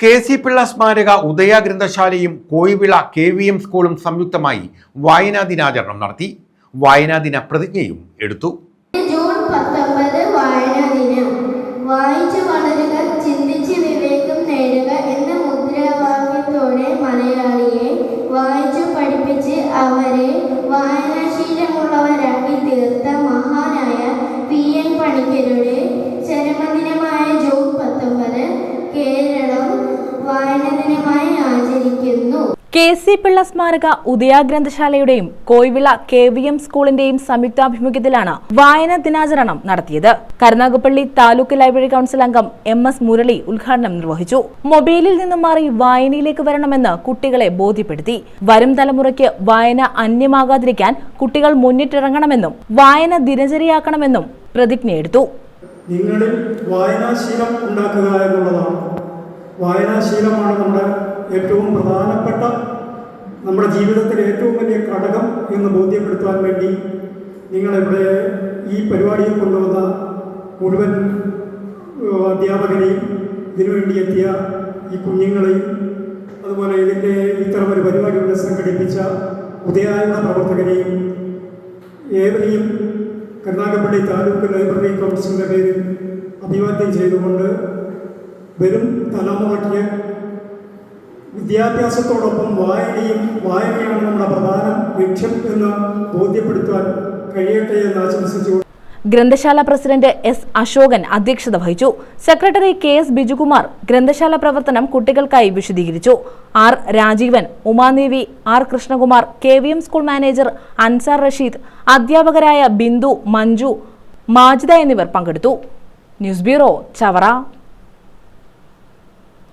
K C Pillai സ്മാരക ഉദയ ഗ്രന്ഥശാലയും Koyivila K V M സ്കൂളും സംയുക്തമായി വായനാ ദിനാചരണം നടത്തി. വായനാ ദിന പ്രതിജ്ഞയും എടുത്തു. വായിച്ചു അവരെ വായനാശീലമുള്ളവരാക്കി വായനാ ദിനമായി ആചരിക്കുന്നു. കെ സി പിള്ള സ്മാരക ഉദയ ഗ്രന്ഥശാലയുടെയും കോയിവിള കെ വി എം സ്കൂളിന്റെയും സംയുക്താഭിമുഖ്യത്തിലാണ് വായന ദിനാചരണം നടത്തിയത്. കരുനാഗപ്പള്ളി താലൂക്ക് ലൈബ്രറി കൌൺസിൽ അംഗം എം എസ് മുരളി ഉദ്ഘാടനം നിർവഹിച്ചു. മൊബൈലിൽ നിന്നും മാറി വായനയിലേക്ക് വരണമെന്ന് കുട്ടികളെ ബോധ്യപ്പെടുത്തി. വരും തലമുറയ്ക്ക് വായന അന്യമാകാതിരിക്കാൻ കുട്ടികൾ മുന്നിട്ടിറങ്ങണമെന്നും വായന ദിനചര്യയാക്കണമെന്നും പ്രതിജ്ഞയെടുത്തു. നിങ്ങളിൽ വായനാശീലം ഉണ്ടാക്കുക എന്നുള്ളതാണ്. വായനാശീലമാണ് നമ്മുടെ ഏറ്റവും പ്രധാനപ്പെട്ട നമ്മുടെ ജീവിതത്തിലെ ഏറ്റവും വലിയ ഘടകം എന്ന് ബോധ്യപ്പെടുത്താൻ വേണ്ടി നിങ്ങളിവിടെ ഈ പരിപാടിയിൽ കൊണ്ടുവന്ന മുഴുവൻ അധ്യാപകരെയും ഇതിനുവേണ്ടി എത്തിയ ഈ കുഞ്ഞുങ്ങളെയും അതുപോലെ ഇതിന്റെ ഇത്തരമൊരു പരിപാടി ഇവിടെ സംഘടിപ്പിച്ച ഉദയായുധ പ്രവർത്തകരെയും ഏവരെയും കരുനാഗപ്പള്ളി താലൂക്ക് ലൈബ്രറി കൗൺസിലിന്റെ പേരിൽ അഭിവാദ്യം ചെയ്തുകൊണ്ട് വരും തലമുറയ്ക്ക് വിദ്യാഭ്യാസത്തോടൊപ്പം വായനയും വായനയാണ് നമ്മുടെ പ്രധാന ലക്ഷ്യം എന്ന് ബോധ്യപ്പെടുത്താൻ കഴിയട്ടെ എന്ന് ആശംസിച്ചു ഗ്രന്ഥശാല പ്രസിഡന്റ് എസ് അശോകൻ അധ്യക്ഷത വഹിച്ചു. സെക്രട്ടറി കെ എസ് ബിജുകുമാർ ഗ്രന്ഥശാല പ്രവർത്തനം കുട്ടികൾക്കായി വിശദീകരിച്ചു. R Rajeevan Umadevi R Krishnakumar K V M school manager Ansar Rasheed അധ്യാപകരായ ബിന്ദു മഞ്ജു മാജിദ എന്നിവർ പങ്കെടുത്തു. News bureau Chavara.